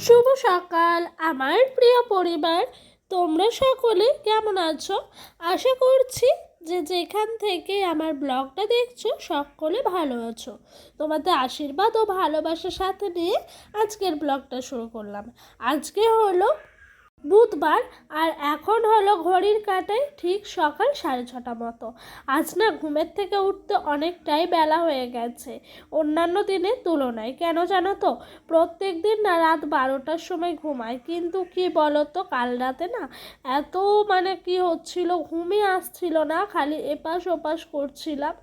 শুভ সকাল, আমার প্রিয় পরিবার। তোমরা সকলে কেমন আছো? আশা করছি যে যেখান থেকে আমার ব্লগটা দেখছ, সকলে ভালো আছো। তোমাদের আশীর্বাদ ও ভালোবাসার সাথে নিয়ে আজকের ব্লগটা শুরু করলাম। আজকে হলো বুধবার আর এখন হলো ঘড়ির কাটায় ঠিক সকাল সাড়ে ছটা মতো। আজ না ঘুমের থেকে উঠতে অনেকটাই বেলা হয়ে গেছে। অন্যান্য দিনের তুলনায়, কেন জানো তো? প্রত্যেক দিন না রাত বারোটার সময় ঘুমাই কিন্তু কি বলো তো কাল রাতে না এত মানে কি হচ্ছিল, ঘুমই আসছিল না, খালি এপাশ ওপাশ করছিলাম।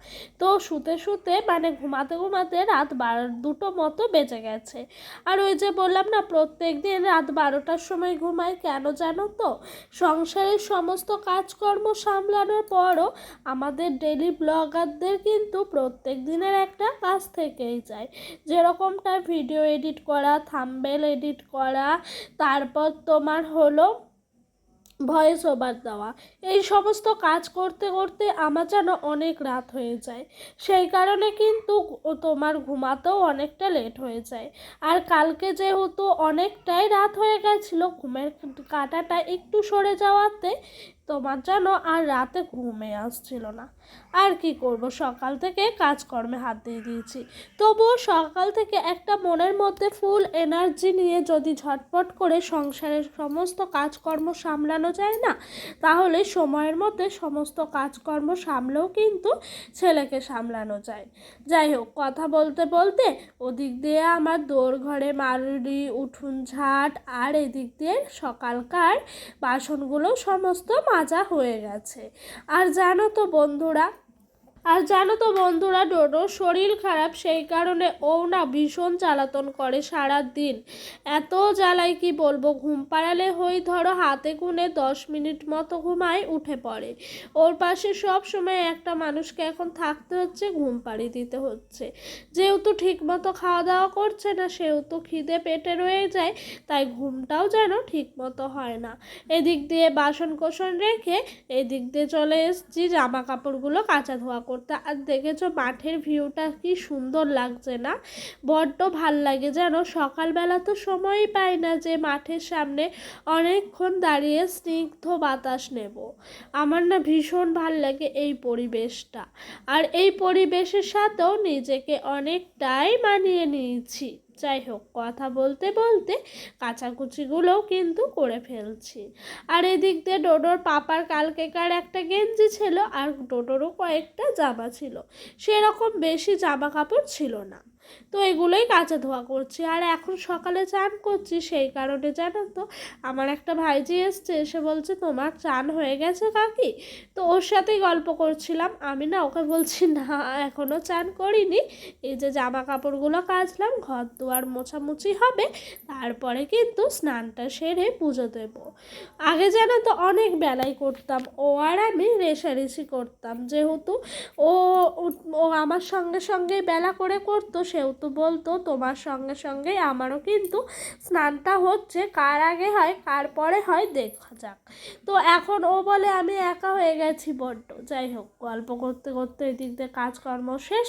তো শুতে শুতে মানে ঘুমাতে ঘুমাতে রাত বারো, দুটো মতো বেজে গেছে। আর ওই যে বললাম না, প্রত্যেক দিন রাত বারোটার সময় ঘুমাই কেন জানো তো? সংসারের সমস্ত কাজকর্ম সামলানোর পরও আমাদের ডেলি ব্লগারদের কিন্তু প্রত্যেক দিনের একটা কাজ থেকেই যায়। যেরকমটা ভিডিও এডিট করা থাম্বেল এডিট করা, তারপর তোমার হলো ভয়েস ওভার দেওয়া। এই সমস্ত কাজ করতে করতে আমার যেন অনেক রাত হয়ে যায়। সেই কারণে কিন্তু তোমার ঘুমাতেও অনেকটা লেট হয়ে যায়। আর কালকে যেহেতু অনেকটাই রাত হয়ে গেছিল, ঘুমের কাটাটা একটু সরে যাওয়াতে তোমার যেন আর রাতে ঘুমে আসছিল না। আর কি করব? সকাল থেকে কাজকর্মে হাত দিয়ে দিয়েছি। তবুও সকাল থেকে একটা মনের মধ্যে ফুল এনার্জি নিয়ে যদি ঝটপট করে সংসারের সমস্ত কাজকর্ম সামলানো যায় না, তাহলে সময়ের মধ্যে সমস্ত কাজকর্ম সামলেও কিন্তু ছেলেকে সামলানো যায়। যাই হোক, কথা বলতে বলতে ওদিক দিয়ে আমার দোর ঘরে মারুড়ি উঠুন ঝাট আর এদিক দিয়ে সকালকার বাসনগুলো সমস্ত মাজা হয়ে গেছে। আর জানো তো বন্ধুরা আর জানো তো বন্ধুরা ডোডোর শরীর খারাপ, সেই কারণে ও না ভীষণ জ্বালাতন করে সারা দিন এত জ্বালাই কি বলব, ঘুম পাড়ালে হই ধরো হাতে গুনে দশ মিনিট মতো ঘুমায়, উঠে পড়ে। ওর পাশে সব সময় একটা মানুষকে এখন থাকতে হচ্ছে, ঘুম পাড়ি দিতে হচ্ছে। যেহেতু ঠিক মতো খাওয়া দাওয়া করছে না, সেহেতু খিদে পেটে রয়ে যায়, তাই ঘুমটাও যেন ঠিক মতো হয় না। এদিক দিয়ে বাসন কোসন রেখে, এদিক দিয়ে চলে এসছি জামা কাপড়গুলো কাঁচা ধোয়া করতে। আর দেখেছ মাঠের ভিউটা কি সুন্দর লাগছে না? বড্ড ভালো লাগে যেন সকালবেলা তো সময়ই পাই না যে মাঠের সামনে অনেকক্ষণ দাঁড়িয়ে স্নিগ্ধ বাতাস নেব। আমার না ভীষণ ভালো লাগে এই পরিবেশটা। আর এই পরিবেশের সাথেও নিজেকে অনেকটাই মানিয়ে নিয়েছি। যাই হোক, কথা বলতে বলতে কাচাকুচিগুলোও কিন্তু করে ফেলছি। আর এদিক দিয়ে ডোডোর পাপার কালকেকার একটা গেঞ্জি ছিল আর ডোডোরও কয়েকটা জামা ছিল। সেরকম বেশি জামা কাপড় ছিল না। তো এগুলোই কাঁচা ধোয়া করছি। আর এখন সকালে চান করছি, সেই কারণে জানো তো আমার একটা ভাইজি এসছে, এসে বলছে, তোমার চান হয়ে গেছে কাকি? তো ওর সাথেই গল্প করছিলাম। আমি না ওকে বলছি, না এখনও চান করিনি। এই যে জামা কাপড়গুলো কাচলাম, ঘর দুয়ার মোছামুছি হবে, তারপরে কিন্তু স্নানটা সেরে পুজো দেব। আগে জানো তো অনেক বেলায় করতাম, ও আর আমি রেশারেশি করতাম। যেহেতু ও ও আমার সঙ্গে সঙ্গে বেলা করে করতো সেহেতু বলতো, তোমার সঙ্গে সঙ্গে আমারও কিন্তু স্নানটা হচ্ছে, কার আগে হয়, কার পরে হয়, দেখা যাক। তো এখন ও বলে, আমি একা হয়ে গেছি বড্ড। যাই হোক, গল্প করতে করতে এদিক দিয়ে কাজকর্ম শেষ,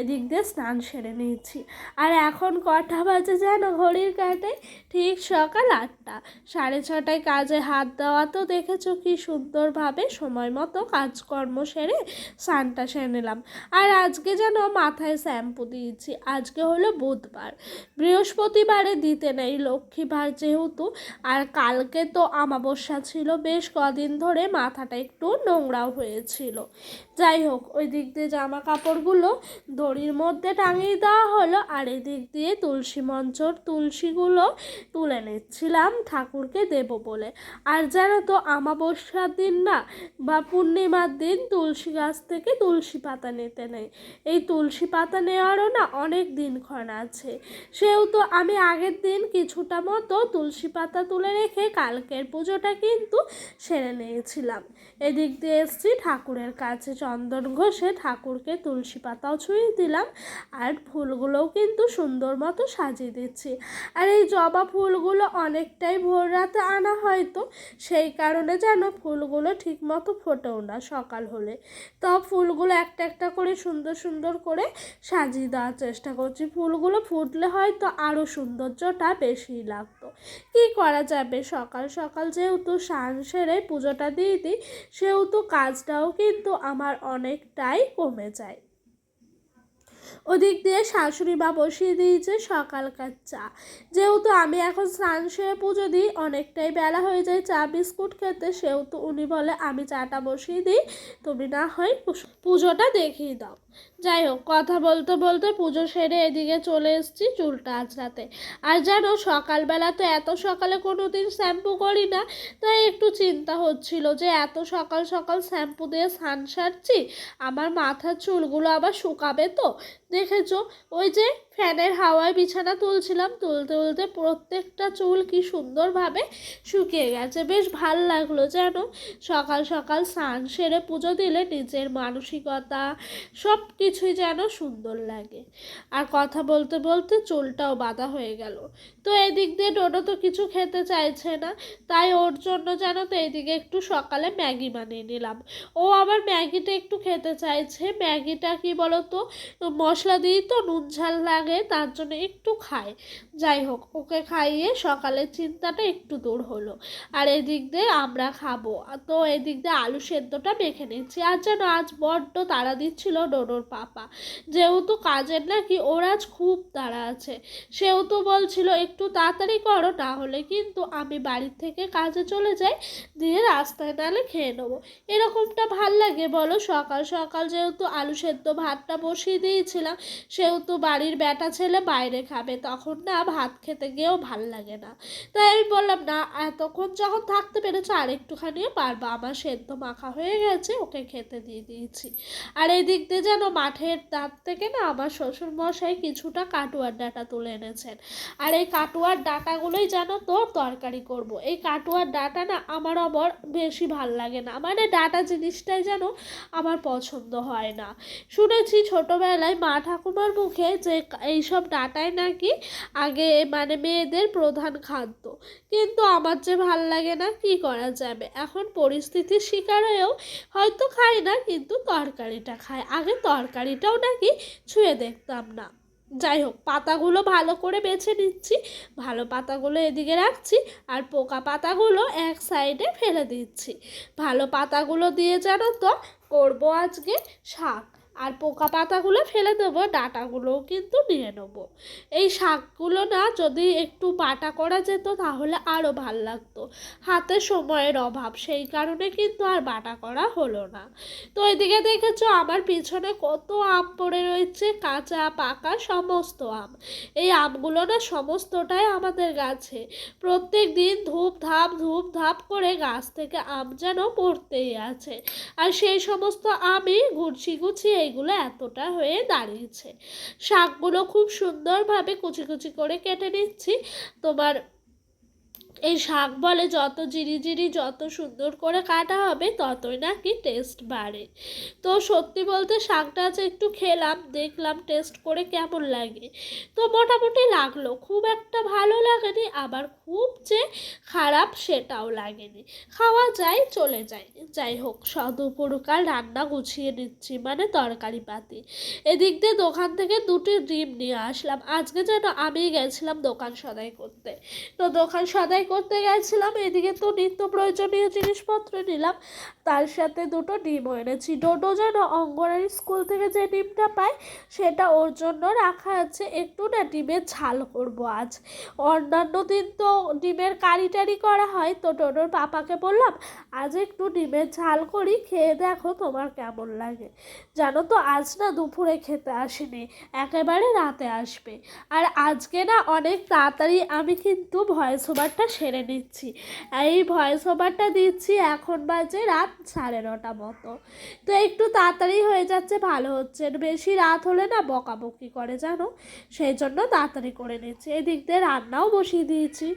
এদিক দিয়ে স্নান সেরে নিয়েছি। আর এখন কটা বাজে যেন ঘড়ির কাটে? ঠিক সকাল আটটা। সাড়ে ছটায় কাজে হাত দেওয়া তো দেখেছ কি সুন্দরভাবে সময় মতো কাজকর্ম সেরে স্নানটা সেরে নিলাম। আর আজকে যেন মাথায় শ্যাম্পু দিয়েছি। আজকে হলো বুধবার। বৃহস্পতিবারে দিতে নেই লক্ষ্মীবার যেহেতু, আর কালকে তো আমাবস্যা ছিল, বেশ কদিন ধরে মাথাটা একটু নোংরাও হয়েছিল। যাই হোক, ওই দিক দিয়ে জামা কাপড়গুলো দড়ির মধ্যে টাঙিয়ে দেওয়া হলো, আর এদিক দিয়ে তুলসী মঞ্চর তুলসীগুলো তুলে নিচ্ছিলাম ঠাকুরকে দেব বলে। আর জানো তো আমাবস্যার দিন না বা পূর্ণিমার দিন তুলসী গাছ থেকে তুলসী পাতা নিতে নেই। এই তুলসী পাতা নেওয়ারও না অনেক দিনক্ষণ আছে। সেহেতু আমি আগের দিন কিছুটা মতো তুলসী পাতা তুলে রেখে কালকের পুজোটা কিন্তু সেরে নিয়েছিলাম। এদিক দিয়ে এসছি ঠাকুরের কাছে। চন্দন ঘষে ঠাকুরকে তুলসী পাতাও ছুঁয়ে দিলাম আর ফুলগুলোও কিন্তু সুন্দর মতো সাজিয়ে দিচ্ছি। আর এই জবা ফুলগুলো অনেকটাই ভোর রাতে আনা হয়তো, সেই কারণে যেন ফুলগুলো ঠিক মতো ফোটেও না সকাল হলে। তো ফুলগুলো একটা একটা করে সুন্দর সুন্দর করে সাজিয়ে দেওয়ার চেষ্টা চেষ্টা করছি। ফুলগুলো ফুটলে হয়তো আরও সৌন্দর্যটা বেশি লাগতো। কী করা যাবে? সকাল সকাল যেহেতু সান সেরে পুজোটা দিয়ে দিই সেহেতু কাজটাও কিন্তু আমার অনেকটাই কমে যায়। ওদিক দিয়ে শাশুড়ি মা বসিয়ে দিয়েছে সকালকার চা। যেহেতু আমি এখন স্নান সেরে পুজো দিই, অনেকটাই বেলা হয়ে যায় চা, বিস্কুট খেতে, সেহেতু উনি বলে, আমি চাটা বসিয়ে দিই, তুমি না হয় পুজোটা দেখিয়ে দাও। যাই হোক, কথা বলতে বলতে পুজো সেরে এদিকে চলে এসেছি চুলটা আঁচড়াতে। আর জানো, সকালবেলা তো এত সকালে কোনো দিন শ্যাম্পু করি না তাই একটু চিন্তা হচ্ছিল যে এত সকাল সকাল শ্যাম্পু দিয়ে সান সারছি, আমার মাথার চুলগুলো আবার শুকাবে তো দেখেছ? ওই যে ফ্যানের হাওয়ায় বিছানা তুলছিলাম, তুলতে তুলতে প্রত্যেকটা চুল কি সুন্দরভাবে শুকিয়ে গেছে। বেশ ভালো লাগল যেন সকাল সকাল স্নান সেরে পুজো দিলে নিজের মানসিকতা সব কিছুই যেন সুন্দর লাগে। আর কথা বলতে বলতে চুলটাও বাঁধা হয়ে গেল। তো এদিক দিয়ে ডোডো তো কিছু খেতে চাইছে না, তাই ওর জন্য যেন তো এদিকে একটু সকালে ম্যাগি বানিয়ে নিলাম। ও আবার ম্যাগিটা একটু খেতে চাইছে। ম্যাগিটা কি বলতো? মশলা দিই তো নুন ঝাল লাগে, তার জন্য একটু খায়। যাই হোক, ওকে খাইয়ে সকালের চিন্তাটা একটু দূর হলো। আর এদিক দিয়ে আমরা খাব। তো এদিক দিয়ে আলু সেদ্ধটা মেখে নিচ্ছি আর যেন আজ বড্ড তাড়া দিচ্ছিল ডোডোর পাপা। যেহেতু কাজের নাকি ওর আজ খুব তাড়া আছে। সেহেতু বলছিল, একটু তাড়াতাড়ি করো, না হলে কিন্তু আমি বাড়ির থেকে কাজে চলে যাই, দিয়ে রাস্তায় নালে খেয়ে নেব। এরকমটা ভালো লাগে বলো? সকাল সকাল যেহেতু আলু সেদ্ধ ভাতটা বসিয়ে দিয়েছিলাম সেহেতু বাড়ির বেটা ছেলে বাইরে খাবে, তখন না ভাত খেতে গিয়েও ভালো লাগে না। তাই আমি বললাম, না, এতক্ষণ যখন থাকতে পেরেছ আর একটুখানিও পারবা। আমার সেদ্ধ মাখা হয়ে গেছে, ওকে খেতে দিয়ে দিয়েছি। আর এই দিক দিয়ে যেন মাঠের দাঁত থেকে না আমার শ্বশুর মশাই কিছুটা কাটুয়ার ডাটা তুলে এনেছেন। আর এই কাটুয়ার ডাটাগুলোই যেন তোর তরকারি করব। এই কাটুয়ার ডাটা না আমার আবার বেশি ভালো লাগে না। মানে ডাটা জিনিসটাই যেন আমার পছন্দ হয় না। শুনেছি ছোটোবেলায় মা ঠাকুমার মুখে যে এইসব ডাটাই নাকি আগে মানে মেয়েদের প্রধান খাদ্য। কিন্তু আমার যে ভালো লাগে না কি করা যাবে? এখন পরিস্থিতির শিকার হয়েও হয়তো খাই না, কিন্তু তরকারিটা খায়। আগে তরকারিটাও নাকি ছুঁয়ে দেখতাম না। যাই হোক, পাতাগুলো ভালো করে বেছে নিচ্ছি, ভালো পাতাগুলো এদিকে রাখছি, আর পোকা পাতাগুলো এক সাইডে ফেলে দিচ্ছি। ভালো পাতাগুলো দিয়ে জানো তো, করব আজকে শাক। আর পোকা পাতাগুলো ফেলে দেবো, ডাটাগুলোও কিন্তু নিয়ে নেব। এই শাকগুলো না যদি একটু বাটা করা যেত তাহলে আরও ভালো লাগতো। হাতে সময়ের অভাব, সেই কারণে কিন্তু আর বাটা করা হলো না। তো এদিকে দেখেছ আমার পিছনে কত আম পড়ে রয়েছে, কাঁচা, পাকা, সমস্ত আম। এই আমগুলো না সমস্তটাই আমাদের গাছে। প্রত্যেক দিন ধূপ ধাপ ধূপ ধাপ করে গাছ থেকে আম যেন পড়তেই আছে। আর সেই সমস্ত আমি গুছি গুছিয়ে এইগুলো এতটা হয়ে দাঁড়িয়েছে। শাকগুলো খুব সুন্দরভাবে কুচি কুচি করে কেটে নিচ্ছি। তোমার এই শাক বলে যত জিরি যত সুন্দর করে কাটা হবে, ততই নাকি টেস্ট বাড়ে। তো সত্যি বলতে শাকটা আজ একটু খেলাম, দেখলাম টেস্ট করে কেমন লাগে। তো মোটামুটি লাগল। খুব একটা ভালো লাগেনি, আবার খুব যে খারাপ সেটাও লাগেনি। খাওয়া যায়, চলে যায়। যাই হোক, সদুপুরকার রান্না গুছিয়ে নিচ্ছি মানে তরকারি পাতি। এদিক দিয়ে দোকান থেকে দুটি ডিম নিয়ে আসলাম। আজকে যেন আমি গেছিলাম দোকান সদাই করতে। তো দোকান সদাই করতে গেছিলাম, এদিকে তো নিত্য প্রয়োজনীয় জিনিসপত্র নিলাম। তার সাথে দুটো ডিমও এনেছি। ডোডো যেন অঙ্গনারী স্কুল থেকে যে ডিমটা পায়, সেটা ওর জন্য রাখা আছে। একটু না ডিমের ঝাল করব আজ। অন্যান্য দিন তো ডিমের কারি টারি করা হয়, তো ডোডোর পাপাকে বললাম, আজ একটু ডিমের ঝাল করি, খেয়ে দেখো তোমার কেমন লাগে। জানো তো, আজ না দুপুরে খেতে আসেনি, একেবারে রাতে আসবে। আর আজকে না অনেক তাড়াতাড়ি আমি কিন্তু ভয়েস ওভারটা সেরে নিচ্ছি। এই ভয়েস ওভারটা দিচ্ছি এখন বাজে রাত সাড়ে নটা মতো। তো একটু তাড়াতাড়ি হয়ে যাচ্ছে, ভালো হচ্ছে বেশি রাত হলে না বকাবকি করে জানো? সেই জন্য তাড়াতাড়ি করে নিচ্ছি। এদিক দিয়ে রান্নাও বসিয়ে দিয়েছি।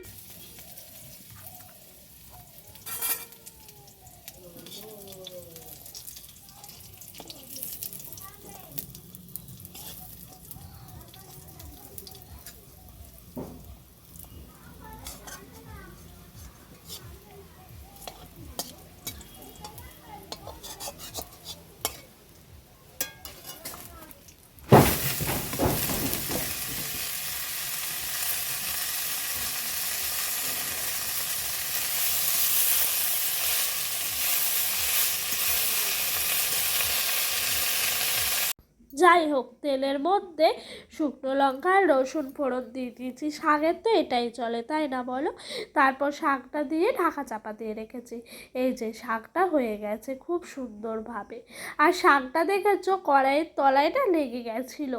যাই হোক তেলের মধ্যে শুকনো লঙ্কা রসুন ফোড়ন দিয়ে দিয়েছি। শাকের তো এটাই চলে, তাই না বলো? তারপর শাকটা দিয়ে ঢাকা চাপা দিয়ে রেখেছি। এই যে শাকটা হয়ে গেছে খুব সুন্দরভাবে। আর শাকটা দেখেছ, কড়াইয়ের তলায় না লেগে গেছিল।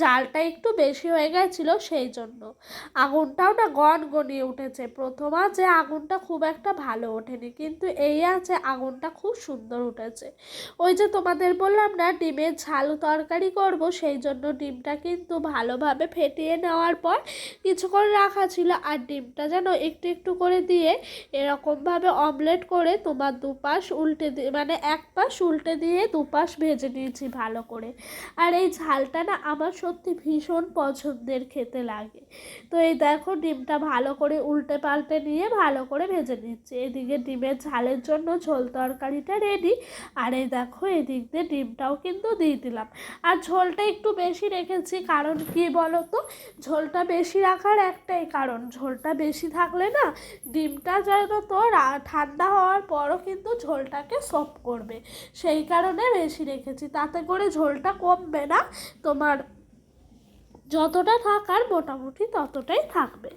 জালটা একটু বেশি হয়ে গেছিল সেই জন্য। আগুনটাও না গন গনিয়ে উঠেছে। প্রথম আছে আগুনটা খুব একটা ভালো ওঠেনি, কিন্তু এই আছে আগুনটা খুব সুন্দর উঠেছে। ওই যে তোমাদের বললাম না, ডিমের ঝাল তরকারি করব, সেই জন্য ডিমটা কিন্তু ভালোভাবে ফেটিয়ে নেওয়ার পর কিছুক্ষণ রাখা ছিল। আর ডিমটা যেন একটু একটু করে দিয়ে এরকমভাবে অমলেট করে তোমার দুপাশ উল্টে দিয়ে মানে এক পাশ উল্টে দিয়ে দুপাশ ভেজে নিয়েছি ভালো করে। আর এই ঝালটা না আমার সত্যি ভীষণ পছন্দের খেতে লাগে। তো এই দেখো ডিমটা ভালো করে উল্টে পাল্টে নিয়ে ভালো করে ভেজে নিচ্ছি। এদিকে ডিমের ঝালের জন্য ঝোল তরকারিটা রেডি আর এই দেখো এদিক দিয়ে ডিমটাও কিন্তু দিয়ে দিলাম। আর ঝোলটা একটু বেশি রেখেছি, কারণ কি বলো তো ঝোলটা বেশি রাখার একটাই কারণ। ঝোলটা বেশি থাকলে না ডিমটা যেন তো ঠান্ডা হওয়ার পরও কিন্তু ঝোলটাকে সফ করবে। সেই কারণে বেশি রেখেছি। তাতে করে ঝোলটা কমবে না, তোমার যতটা থাকার মোটামুটি ততটাই থাকবে।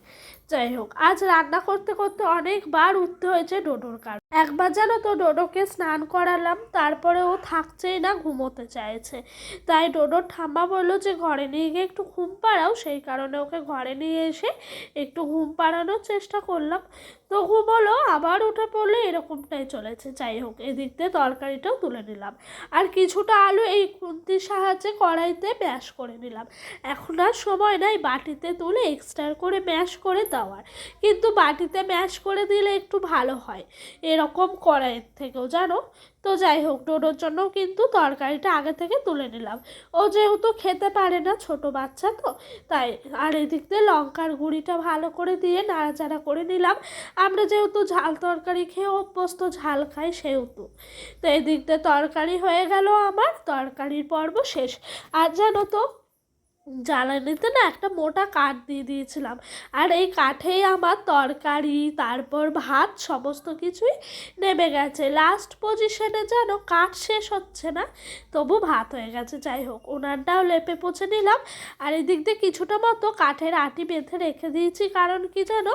যাই হোক, আজ রান্না করতে করতে অনেকবার উঠতে হয়েছে ডোডোর কারণ। একবার জানো তো ডোডোকে স্নান করালাম, তারপরে ও থাকছেই না, ঘুমোতে চাইছে। তাই ডোডোর ঠাম্মা বলল যে, ঘরে নিয়ে গিয়ে একটু ঘুম পাড়াও। সেই কারণে ওকে ঘরে নিয়ে এসে একটু ঘুম পাড়ানোর চেষ্টা করলাম। তো ঘুমোলো আবার উঠে পড়লে এরকমটাই চলেছে। যাই হোক, এদিক দিয়ে তরকারিটাও তুলে নিলাম। আর কিছুটা আলু এই খুন্তির সাহায্যে কড়াইতে ম্যাশ করে নিলাম। এখন আর সময় নাই, বাটিতে তুলে এক্সট্রা করে ম্যাশ করে দেওয়ার। কিন্তু বাটিতে ম্যাশ করে দিলে একটু ভালো হয়। এরকম কড়াইয়ের থেকেও, জানো? তো যাই হোক ডোডোর জন্য কিন্তু তরকারিটা আগে থেকে তুলে নিলাম। ও যেহেতু খেতে পারে না, ছোট বাচ্চা তো, তাই আর এদিক দিয়ে লঙ্কার গুঁড়িটা ভালো করে দিয়ে নাড়াচাড়া করে নিলাম। আমরা যেহেতু ঝাল তরকারি খেয়ে অভ্যস্ত, ঝাল খাই সেহেতু। তো এদিক দিয়ে তরকারি হয়ে গেল আমার, তরকারির পর্ব শেষ। আর জানো তো জ্বালানিতে না একটা মোটা কাঠ দিয়ে দিয়েছিলাম। আর এই কাঠেই আমার তরকারি, তারপর ভাত, সমস্ত কিছুই নেমে গেছে। লাস্ট পজিশনে যেন কাঠ শেষ হচ্ছে না, তবু ভাত হয়ে গেছে। যাই হোক ওনারটাও লেপে পচে নিলাম। আর এদিক দিয়ে কিছুটা মতো কাঠের আটি বেঁধে রেখে দিয়েছি, কারণ কি যেন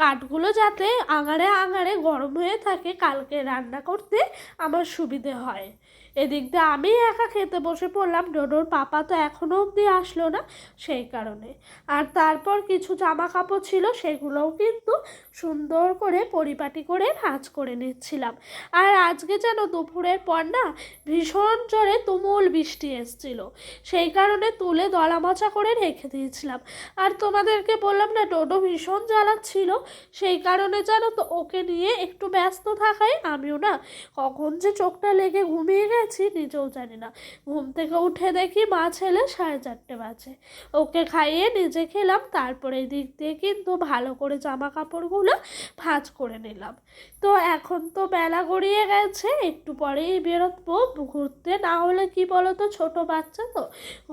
কাঠগুলো যাতে আঙারে আঙারে গরম হয়ে থাকে কালকে রান্না করতে আমার সুবিধে হয়। এদিক দিয়ে আমি একা খেতে বসে পড়লাম। ডোডোর পাপা তো এখনও অবধি আসলো না সেই কারণে। আর তারপর কিছু জামা কাপড় ছিল, সেগুলোও কিন্তু সুন্দর করে পরিপাটি করে ভাঁজ করে নিচ্ছিলাম। আর আজকে যেন দুপুরের পর না ভীষণ জোরে তুমুল বৃষ্টি এসছিল। সেই কারণে তুলে দলামচা করে রেখে দিয়েছিলাম। আর তোমাদেরকে বললাম না, ডোডো ভীষণ জ্বালাচ্ছিল। সেই কারণে জানো তো, ওকে নিয়ে একটু ব্যস্ত থাকায় আমিও না কখন যে চোখটা লেগে ঘুমিয়ে গেছি নিজেও জানি না। ঘুম থেকে উঠে দেখি মা ছেলে সাড়ে চারটে বাজে। ওকে খাইয়ে নিজে খেলাম, তারপরে দিক দিয়ে কিন্তু ভালো করে জামা কাপড়গুলো ভাঁজ করে নিলাম। তো এখন তো বেলা গড়িয়ে গেছে, একটু পরেই বেরোবো। ঘুরতে না হলে কি বলো তো ছোটো বাচ্চা তো।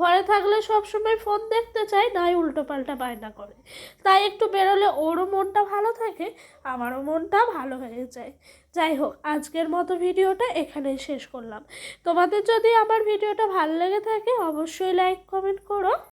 ঘরে থাকলে সবসময় ফোন দেখতে চায়, নাই উল্টো পাল্টা বায়না করে। তাই একটু বেরোলে ওরও মনটা ভালো থাকে আমারও মনটা ভালো হয়ে যায়। যাই হোক, আজকের মতো ভিডিওটা এখানেই শেষ করলাম। তোমাদের যদি আমার ভিডিওটা ভালো লেগে থাকে, অবশ্যই লাইক কমেন্ট করো।